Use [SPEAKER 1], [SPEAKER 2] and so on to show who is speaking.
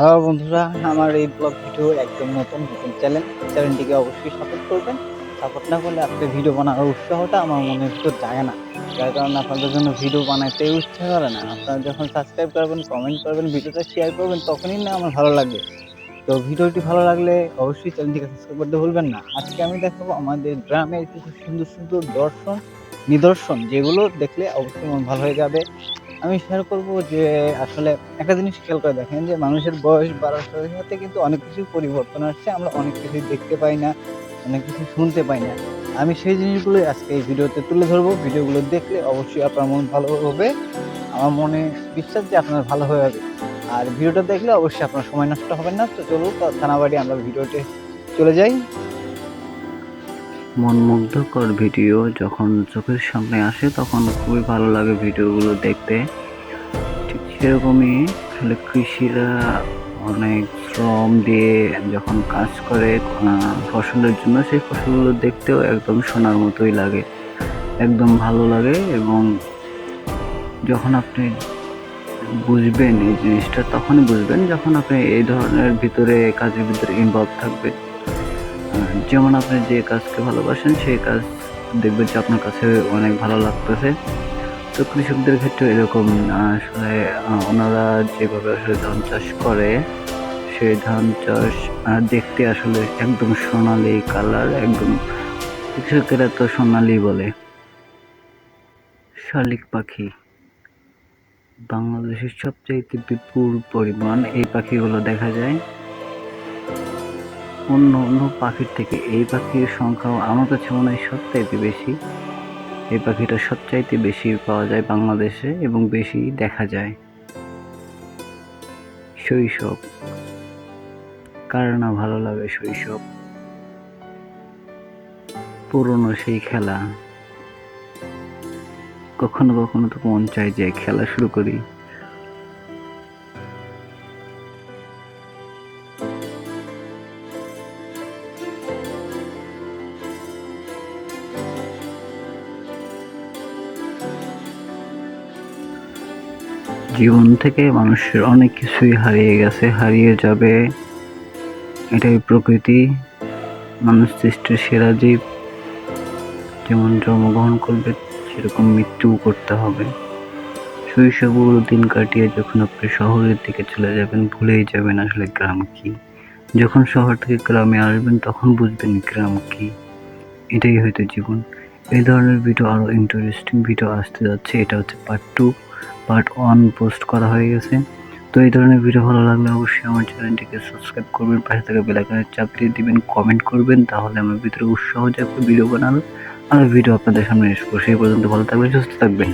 [SPEAKER 1] Hello বন্ধুরা, আমার এই ব্লগ ভিডিও একদম নতুন নতুন চ্যানেল চ্যানেলটিকে অবশ্যই সাপোর্ট করবেন। সাপোর্ট না করলে আপনি ভিডিও বানানোর উৎসাহটা আমার মনের ভিতর জাগে না। যার কারণে আপনাদের জন্য ভিডিও বানাতে ইচ্ছা করে না। আপনারা যখন সাবস্ক্রাইব করবেন কমেন্ট করবেন ভিডিওটা শেয়ার করবেন, তখনই না আমার ভালো লাগবে। তো ভিডিওটি ভালো লাগলে অবশ্যই চ্যানেলটিকে সাবস্ক্রাইব করতে ভুলবেন না। আজকে আমি দেখাবো আমাদের গ্রামের কিছু সুন্দর সুন্দর দর্শন, নিদর্শন, যেগুলো দেখলে অবশ্যই মন ভালো হয়ে যাবে। আমি শেয়ার করব যে, আসলে একটা জিনিস খেয়াল করে দেখেন যে, মানুষের বয়স বাড়ার সাথে সাথে কিন্তু অনেক কিছু পরিবর্তন আসছে। আমরা অনেক কিছুই দেখতে পাই না, অনেক কিছু শুনতে পাই না। আমি সেই জিনিসগুলোই আজকে এই ভিডিওতে তুলে ধরবো। ভিডিওগুলো দেখলে অবশ্যই আপনার মন ভালো হবে। আমার মনে বিশ্বাস যে আপনার ভালো হয়ে যাবে। আর ভিডিওটা দেখলে অবশ্যই আপনার সময় নষ্ট হবে না। তো চলুন থানাবাড়ি আমরা ভিডিওতে চলে যাই।
[SPEAKER 2] মনমুগ্ধকর ভিডিও যখন চোখের সামনে আসে, তখন খুবই ভালো লাগে ভিডিওগুলো দেখতে। ঠিক সেরকমই আসলে কৃষিরা অনেক শ্রম দিয়ে যখন কাজ করে ফসলের জন্য সেই ফসলগুলো দেখতেও একদম সোনার মতোই লাগে। একদম ভালো লাগে এবং যখন আপনি বুঝবেন এই জিনিসটা, তখনই বুঝবেন যখন আপনি এই ধরনের ভিতরে, কাজের ভিতরে ইনভলভ থাকবেন। যেমন আপনি যে কাজকে ভালোবাসেন, সেই কাজ দেখবেন যে আপনার কাছে অনেক ভালো লাগতেছে। তো কৃষকদের ক্ষেত্রে এরকম আসলে ওনারা যেভাবে আসলে ধান চাষ করে, সেই ধান চাষ দেখতে আসলে একদম সোনালি কালার, একদম কৃষকেরা তো সোনালি বলে। শালিক পাখি। বাংলাদেশের সবচাইতে বিপুল পরিমাণ এই পাখিগুলো দেখা যায়। অন্য অন্য পাখির থেকে এই পাখির সংখ্যাও আমার কাছে মনে হয় সবচাইতে বেশি। এই পাখিটা সবচাইতে বেশি পাওয়া যায় বাংলাদেশে এবং বেশি দেখা যায়। শৈশব। কার না ভালো লাগে শৈশব? পুরনো সেই খেলা। কখনো কখনো তো মন চায় যে খেলা শুরু করি। জীবন থেকে মানুষের অনেক কিছুই হারিয়ে গেছে, হারিয়ে যাবে। এটাই প্রকৃতি। মানুষ সৃষ্টির সেরা জীব। যেমন জন্মগ্রহণ করবে, সেরকম মৃত্যুও করতে হবে। শৈশবগুলো দিন কাটিয়ে যখন আপনি শহরের দিকে চলে যাবেন, ভুলেই যাবেন আসলে গ্রাম কি। যখন শহর থেকে গ্রামে আসবেন, তখন বুঝবেন গ্রাম কি। এটাই হয়তো জীবন। এই ধরনের ভিডিও আরও ইন্টারেস্টিং ভিডিও আসতে যাচ্ছে। এটা হচ্ছে part two part one post করা হয়ে গেছে। তো এই ধরনের ভিডিও ভালো লাগলে অবশ্যই আমার চ্যানেলটিকে সাবস্ক্রাইব করবেন, পাশে থাকা বেলাকানের চাপ দিয়ে দিবেন কমেন্ট করবেন, তাহলে আমার ভিতরে উৎসাহ যাবে ভিডিও বানানোর। আর ভিডিও আপনাদের সামনে এসে সেই পর্যন্ত ভালো থাকবেন, সুস্থ থাকবেন।